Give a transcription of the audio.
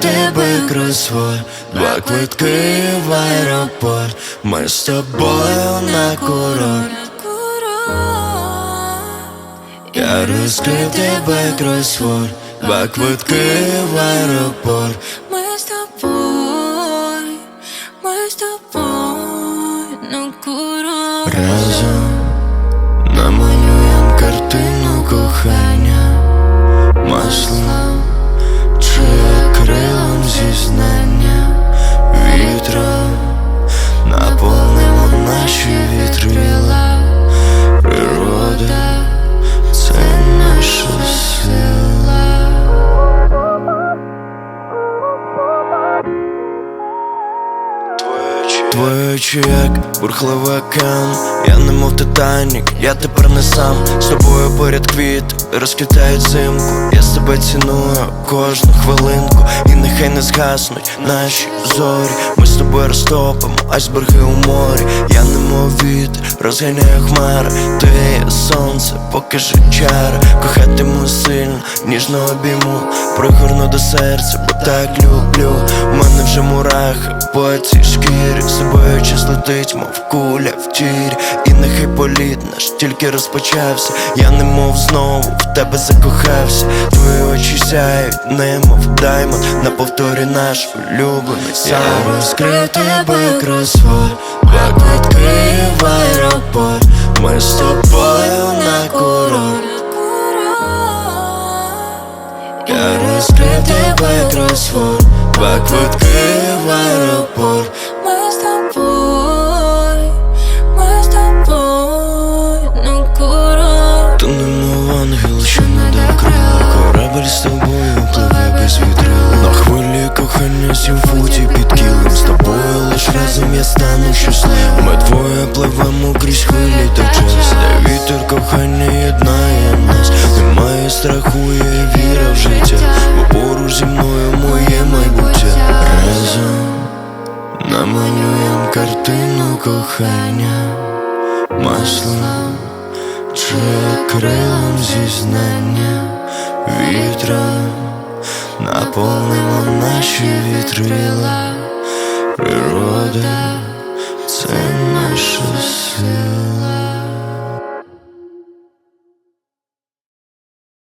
тебе кросворд Два квитки в аеропорт. Ми з тобою на курорт. Я розкрив тебе кросворд. Два квитки в аеропорт. Ми з тобою, ми з тобою на курорт Твої очі як бурхливий океан. Я не мов Титанік, я тепер не сам. З тобою поряд квіти розквітають зимку Я з тебе ціную кожну хвилинку. І нехай не згаснуть наші зорі. Ми з тобою розтопимо айсберги у морі. Я не мов вітер, розганяю хмари. Ти сонце, покажи чари. Кохатиму сильно, ніжно обійму. Пригорну до серця, бо так люблю. У мене вже мурахи по цій шкірі З тобою час летить, мов куля в тірі. І нехай політ наш тільки розпочався. Я не мов знову в тебе закохався. Твої очі сяють, немов даймонд. На повторі наш улюблений сон Я розкрив тебе кросворд Два квитки в аеропорт. Ми з тобою на курорт. Я розкрив тебе кросворд Два квитки в аеропорт Ми з тобою, ми з тобою на курорт Ти немов ангел, що надав крила Корабель з тобою пливе без вітрила На хвилі кохання сім футів під кілем З тобою лиш разом я стану щасливим Ми двоє пливемо Кохання. Маслом чи акрилом зізнання. Вітра, наповнимо наші вітрила. Природа це наша сила